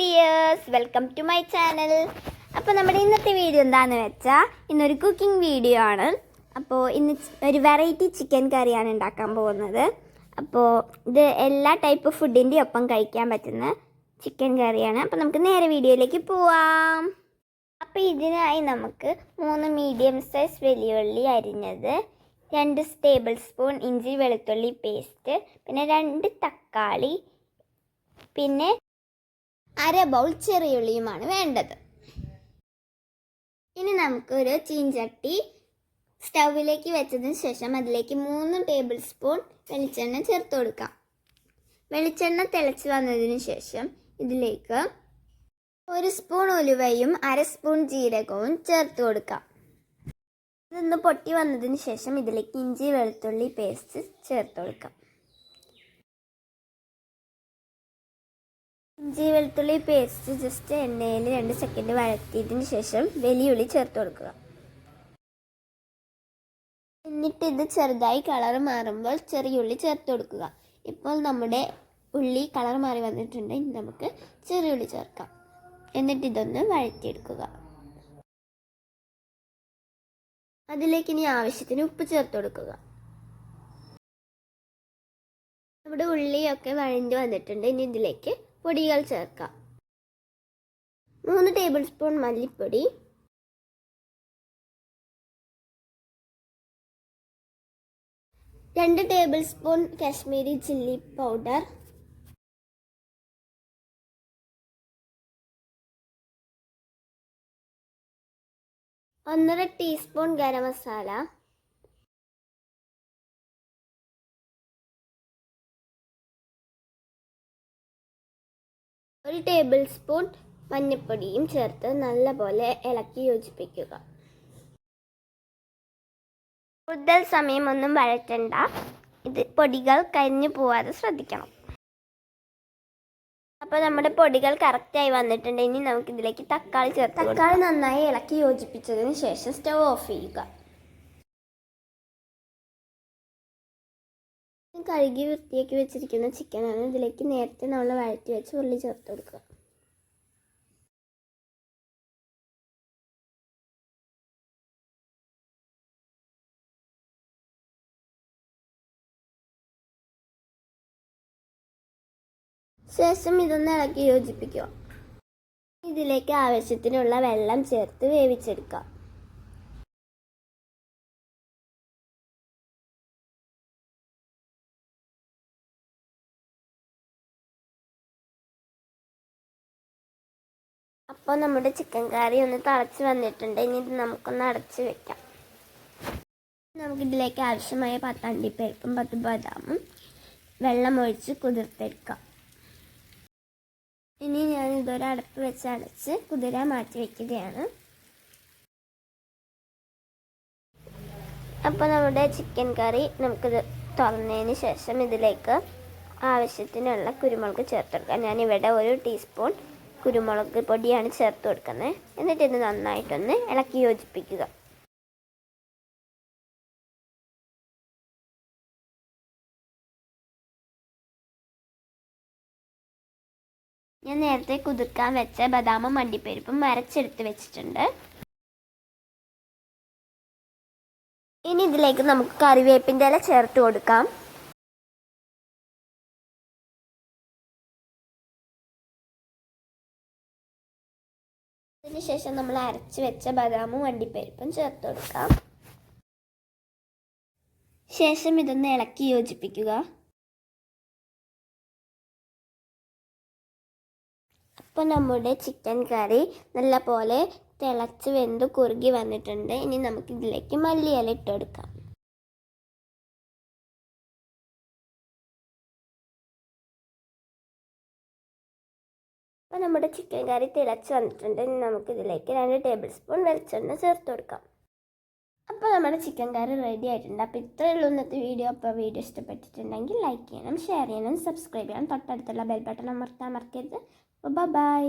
Dears welcome to my channel. അപ്പോൾ നമ്മുടെ ഇന്നത്തെ വീഡിയോ എന്താണെന്ന് വെച്ചാൽ ഇന്നൊരു കുക്കിംഗ് വീഡിയോ ആണ്. അപ്പോൾ ഇന്ന് ഒരു വെറൈറ്റി ചിക്കൻ കറിയാണ് ഉണ്ടാക്കാൻ പോകുന്നത്. അപ്പോൾ ഇത് എല്ലാ ടൈപ്പ് ഫുഡിന്റെ ഒപ്പം കഴിക്കാൻ പറ്റുന്ന ചിക്കൻ കറിയാണ്. അപ്പോൾ നമുക്ക് നേരെ വീഡിയോയിലേക്ക് പോവാം. അപ്പോൾ ഇതിനായി നമുക്ക് മൂന്ന് മീഡിയം സൈസ് വെല്ലുള്ളി അരിഞ്ഞത് രണ്ട് ടേബിൾ സ്പൂൺ ഇഞ്ചി വെളുത്തുള്ളി പേസ്റ്റ് പിന്നെ രണ്ട് തക്കാളി പിന്നെ അര ബൗൾ ചെറിയുള്ളിയുമാണ് വേണ്ടത്. ഇനി നമുക്കൊരു ചീഞ്ചട്ടി സ്റ്റൗവിലേക്ക് വെച്ചതിന് ശേഷം അതിലേക്ക് മൂന്ന് ടേബിൾ സ്പൂൺ വെളിച്ചെണ്ണ ചേർത്ത് കൊടുക്കാം. വെളിച്ചെണ്ണ തിളച്ച് വന്നതിന് ശേഷം ഇതിലേക്ക് ഒരു സ്പൂൺ ഉലുവയും അര സ്പൂൺ ജീരകവും ചേർത്ത് കൊടുക്കാം. ഇതൊന്ന് പൊട്ടി വന്നതിന് ശേഷം ഇതിലേക്ക് ഇഞ്ചി വെളുത്തുള്ളി പേസ്റ്റ് ചേർത്ത് കൊടുക്കാം. ഇഞ്ചി വെളുത്തുള്ളി പേസ്റ്റ് ജസ്റ്റ് എണ്ണയിൽ രണ്ട് സെക്കൻഡ് വഴറ്റിയതിന് ശേഷം വലിയുള്ളി ചേർത്ത് കൊടുക്കുക. എന്നിട്ട് ഇത് ചെറുതായി കളർ മാറുമ്പോൾ ചെറിയ ഉള്ളി ചേർത്ത് കൊടുക്കുക. ഇപ്പോൾ നമ്മുടെ ഉള്ളി കളർ മാറി വന്നിട്ടുണ്ട്. ഇനി നമുക്ക് ചെറിയുള്ളി ചേർക്കാം. എന്നിട്ട് ഇതൊന്ന് വഴറ്റിയെടുക്കുക. അതിലേക്ക് ഇനി ആവശ്യത്തിന് ഉപ്പ് ചേർത്ത് കൊടുക്കുക. നമ്മുടെ ഉള്ളിയൊക്കെ വഴഞ്ഞു വന്നിട്ടുണ്ട്. ഇനി ഇതിലേക്ക് പൊടികൾ ചേർക്കാം. മൂന്ന് ടേബിൾ സ്പൂൺ മല്ലിപ്പൊടി. രണ്ട് table spoon Kashmiri chilli powder ഒന്നര ടീസ്പൂൺ ഗരം മസാല. ഒരു ടേബിൾ സ്പൂൺ മഞ്ഞപ്പൊടിയും ചേർത്ത് നല്ലപോലെ ഇളക്കി യോജിപ്പിക്കുക. കൂടുതൽ സമയമൊന്നും വഴറ്റണ്ട. ഇത് പൊടികൾ കരിഞ്ഞു പോവാതെ ശ്രദ്ധിക്കണം. അപ്പോൾ നമ്മുടെ പൊടികൾ കറക്റ്റായി വന്നിട്ടുണ്ട്. ഇനി നമുക്കിതിലേക്ക് തക്കാളി ചേർത്ത് തക്കാളി നന്നായി ഇളക്കി യോജിപ്പിച്ചതിന് ശേഷം സ്റ്റവ് ഓഫ് ചെയ്യുക. കഴുകി വൃത്തിയാക്കി വെച്ചിരിക്കുന്ന ചിക്കനാണ് ഇതിലേക്ക് നേരത്തെ നമ്മൾ വഴറ്റി വെച്ച് ഉള്ളി ചേർത്ത് കൊടുക്കുക. ശേഷം ഇതൊന്ന് ഇളക്കി യോജിപ്പിക്കുക. ഇതിലേക്ക് ആവശ്യത്തിനുള്ള വെള്ളം ചേർത്ത് വേവിച്ചെടുക്കുക. അപ്പോൾ നമ്മുടെ ചിക്കൻ കറി ഒന്ന് തിളച്ച് വന്നിട്ടുണ്ട്. ഇനി ഇത് നമുക്കൊന്ന് അടച്ച് വെക്കാം. നമുക്കിതിലേക്ക് ആവശ്യമായ പത്ത് അണ്ടിപ്പരിപ്പും പത്ത് ബദാമും വെള്ളം ഒഴിച്ച് കുതിർത്തെടുക്കാം. ഇനി ഞാൻ ഇതൊരു അടപ്പ് വെച്ച് അടച്ച് കുതിര മാറ്റി വെക്കുകയാണ്. അപ്പോൾ നമ്മുടെ ചിക്കൻ കറി നമുക്കിത് തുറന്നതിന് ശേഷം ഇതിലേക്ക് ആവശ്യത്തിനുള്ള കുരുമുളക് ചേർത്തെടുക്കാം. ഞാനിവിടെ ഒരു ടീസ്പൂൺ കുരുമുളക് പൊടിയാണ് ചേർത്ത് കൊടുക്കുന്നത്. എന്നിട്ട് ഇത് നന്നായിട്ടൊന്ന് ഇളക്കി യോജിപ്പിക്കുക. ഞാൻ നേരത്തെ കുതിർക്കാൻ വെച്ച ബദാമും മണ്ടിപ്പരിപ്പും അരച്ചെടുത്ത് വെച്ചിട്ടുണ്ട്. ഇനി ഇതിലേക്ക് നമുക്ക് കറിവേപ്പിന്റെ ഇല ചേർത്ത് കൊടുക്കാം. അതിനുശേഷം നമ്മൾ അരച്ച് വെച്ച ബദാമും അണ്ടിപ്പരിപ്പും ചേർത്ത് കൊടുക്കാം. ശേഷം ഇതൊന്ന് ഇളക്കി യോജിപ്പിക്കുക. അപ്പോൾ നമ്മുടെ ചിക്കൻ കറി നല്ല പോലെ തിളച്ച് വെന്ത് കുറുകി വന്നിട്ടുണ്ട്. ഇനി നമുക്ക് ഇതിലേക്ക് മല്ലിയില ഇട്ട് കൊടുക്കാം. അപ്പോൾ നമ്മുടെ ചിക്കൻ കറി തിളച്ച് വന്നിട്ടുണ്ട്. ഇനി നമുക്ക് ഇതിലേക്ക് രണ്ട് ടേബിൾ സ്പൂൺ വെളിച്ചെണ്ണ ചേർത്ത് കൊടുക്കാം. അപ്പോൾ നമ്മുടെ ചിക്കൻ കറി റെഡി ആയിട്ടുണ്ട്. അപ്പോൾ ഇത്രയേ ഉള്ളൂ ഇന്നത്തെ വീഡിയോ അപ്പോൾ വീഡിയോ ഇഷ്ടപ്പെട്ടിട്ടുണ്ടെങ്കിൽ ലൈക്ക് ചെയ്യണം ഷെയർ ചെയ്യണം സബ്സ്ക്രൈബ് ചെയ്യണം. തൊട്ടടുത്തുള്ള ബെൽ ബട്ടൺ അമർത്താൻ മറക്കരുത്. അപ്പോൾ ബൈ